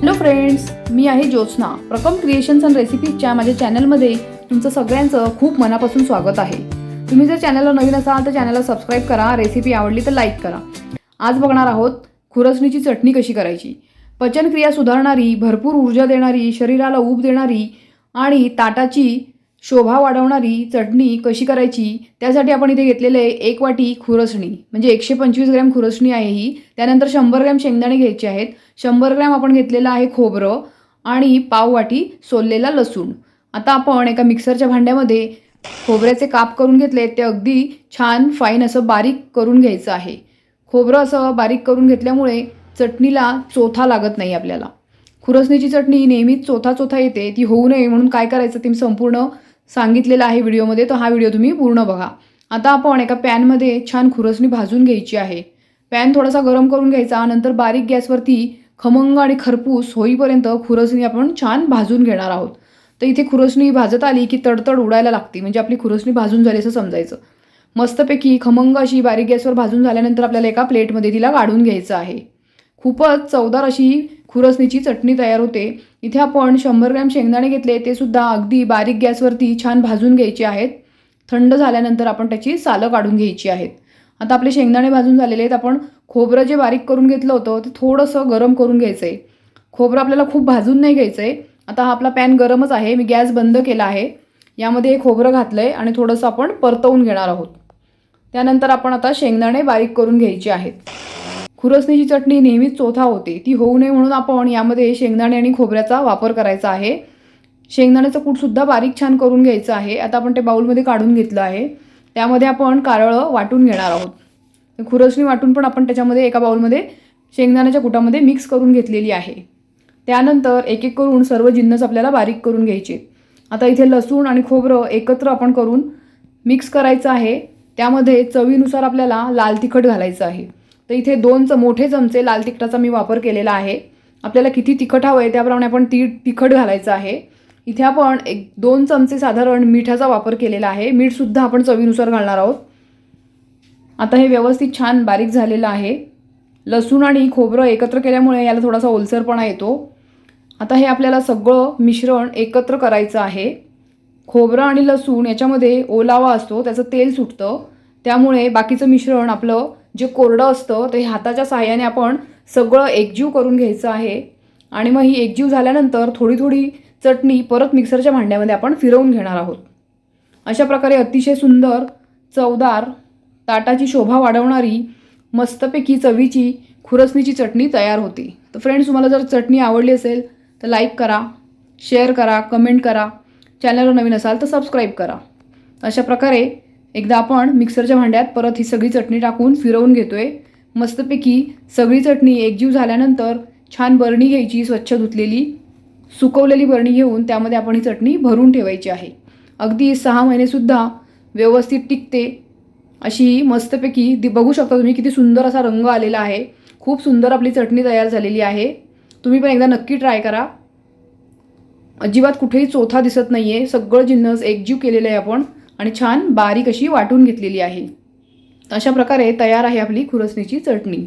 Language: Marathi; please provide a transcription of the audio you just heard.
हॅलो फ्रेंड्स मी आहे ज्योत्स्ना. प्रकम क्रिएशन्स अँड रेसिपीजच्या माझ्या चॅनलमध्ये तुमचं सगळ्यांचं खूप मनापासून स्वागत आहे. तुम्ही जर चॅनलला नवीन असाल तर चॅनलला सबस्क्राईब करा रेसिपी आवडली तर लाईक करा. आज बघणार आहोत खुरसणीची चटणी कशी करायची? पचनक्रिया सुधारणारी भरपूर ऊर्जा देणारी शरीराला ऊब देणारी आणि ताटाची शोभा वाढवणारी चटणी कशी करायची? त्यासाठी आपण इथे घेतलेलं आहे एक वाटी खुरसणी म्हणजे एकशे पंचवीस ग्रॅम खुरसणी आहे ही. त्यानंतर शंभर ग्रॅम शेंगदाणे घ्यायचे आहेत. शंभर ग्रॅम आपण घेतलेलं आहे खोबरं आणि पाव वाटी सोललेला लसूण. आता आपण एका मिक्सरच्या भांड्यामध्ये खोबऱ्याचे काप करून घेतले ते अगदी छान फाईन असं बारीक करून घ्यायचं आहे. खोबरं असं बारीक करून घेतल्यामुळे चटणीला चोथा लागत नाही आपल्याला. खुरसणीची चटणी नेहमीच चोथा चोथा येते ती होऊ नये म्हणून काय करायचं ते मी संपूर्ण सांगितलेला आहे व्हिडिओमध्ये तर हा व्हिडिओ तुम्ही पूर्ण बघा. आता आपण एका पॅनमध्ये छान खुरसणी भाजून घ्यायची आहे. पॅन थोडासा गरम करून घ्यायचा नंतर बारीक गॅसवरती खमंग आणि खरपूस होईपर्यंत खुरसणी आपण छान भाजून घेणार आहोत. तर इथे खुरसणी भाजत आली की तडतड उडायला लागते म्हणजे आपली खुरसणी भाजून झाली असं समजायचं. मस्तपैकी खमंग अशी बारीक गॅसवर भाजून झाल्यानंतर आपल्याला एका प्लेटमध्ये तिला काढून घ्यायचं आहे. खूपच चवदार अशी खुरसणीची चटणी तयार होते. इथे आपण शंभर ग्रॅम शेंगदाणे घेतले ते सुद्धा अगदी बारीक गॅसवरती छान भाजून घ्यायचे आहेत. थंड झाल्यानंतर आपण त्याची सालं काढून घ्यायची आहेत. आता आपले शेंगदाणे भाजून झालेले आहेत आपण खोबरं जे बारीक करून घेतलं होतं ते थोडंसं गरम करून घ्यायचं आहे खोबरं आपल्याला खूप भाजून नाही घ्यायचं आहे आता हा आपला पॅन गरमच आहे मी गॅस बंद केला आहे. यामध्ये हे खोबरं घातलं आहे आणि थोडंसं आपण परतवून घेणार आहोत. त्यानंतर आपण आता शेंगदाणे बारीक करून घ्यायचे आहेत. खुरसणीची चटणी नेहमीच चोथा होते. ती होऊ नये म्हणून आपण यामध्ये शेंगदाणे आणि खोबऱ्याचा वापर करायचा आहे. शेंगदाण्याचं कूटसुद्धा बारीक छान करून घ्यायचं आहे. आता आपण ते बाऊलमध्ये काढून घेतलं आहे. त्यामध्ये आपण कारळं वाटून घेणार आहोत. खुरसणी वाटून पण आपण त्याच्यामध्ये एका बाऊलमध्ये शेंगदाण्याच्या कुटामध्ये मिक्स करून घेतलेली आहे. त्यानंतर एक एक करून सर्व जिन्नस आपल्याला बारीक करून घ्यायचे. आता इथे लसूण आणि खोबरं एकत्र आपण करून मिक्स करायचं आहे. त्यामध्ये चवीनुसार आपल्याला लाल तिखट घालायचं आहे. तर इथे दोन च मोठे चमचे लाल तिखटाचा मी वापर केलेला आहे. आपल्याला किती तिखट हवं आहे त्याप्रमाणे आपण ती तिखट घालायचं आहे. इथे आपण एक दोन चमचे साधारण मिठाचा वापर केलेला आहे. मीठसुद्धा आपण चवीनुसार घालणार आहोत. आता हे व्यवस्थित छान बारीक झालेलं आहे. लसूण आणि खोबरं एकत्र केल्यामुळे याला थोडासा ओलसरपणा येतो. आता हे आपल्याला सगळं मिश्रण एकत्र करायचं आहे. खोबरं आणि लसूण याच्यामध्ये ओलावा असतो त्याचं तेल सुटतं. त्यामुळे बाकीचं मिश्रण आपलं जे कोरडं असतं ते हाताच्या सहाय्याने आपण सगळं एकजीव करून घ्यायचं आहे. आणि मग ही एकजीव झाल्यानंतर थोडी थोडी चटणी परत मिक्सरच्या भांड्यामध्ये आपण फिरवून घेणार आहोत. अशा प्रकारे अतिशय सुंदर चवदार ताटाची शोभा वाढवणारी मस्तपैकी चवीची खुरसणीची चटणी तयार होती. तर फ्रेंड्स तुम्हाला जर चटणी आवडली असेल तर लाईक करा शेअर करा कमेंट करा. चॅनलवर नवीन असाल तर सबस्क्राईब करा. अशा प्रकारे एकदा आपण मिक्सरच्या भांड्यात परत ही सगळी चटणी टाकून फिरवून घेतोय. मस्तपैकी सगळी चटणी एकजीव झाल्यानंतर छान बरणी घ्यायची स्वच्छ धुतलेली. सुकवलेली बरणी घेऊन त्यामध्ये आपण ही चटणी भरून ठेवायची आहे. अगदी सहा महिनेसुद्धा व्यवस्थित टिकते. अशी मस्तपैकी ती बघू शकता तुम्ही किती सुंदर असा रंग आलेला आहे. खूप सुंदर आपली चटणी तयार झालेली आहे. तुम्ही पण एकदा नक्की ट्राय करा. अजिबात कुठेही चोथा दिसत नाही आहे सगळं जिन्नस एकजीव केलेलं आहे आपण. आणि छान बारीक अशी वाटून घेतलेली आहे. अशा प्रकारे तयार आहे आपली खुरसणीची चटणी.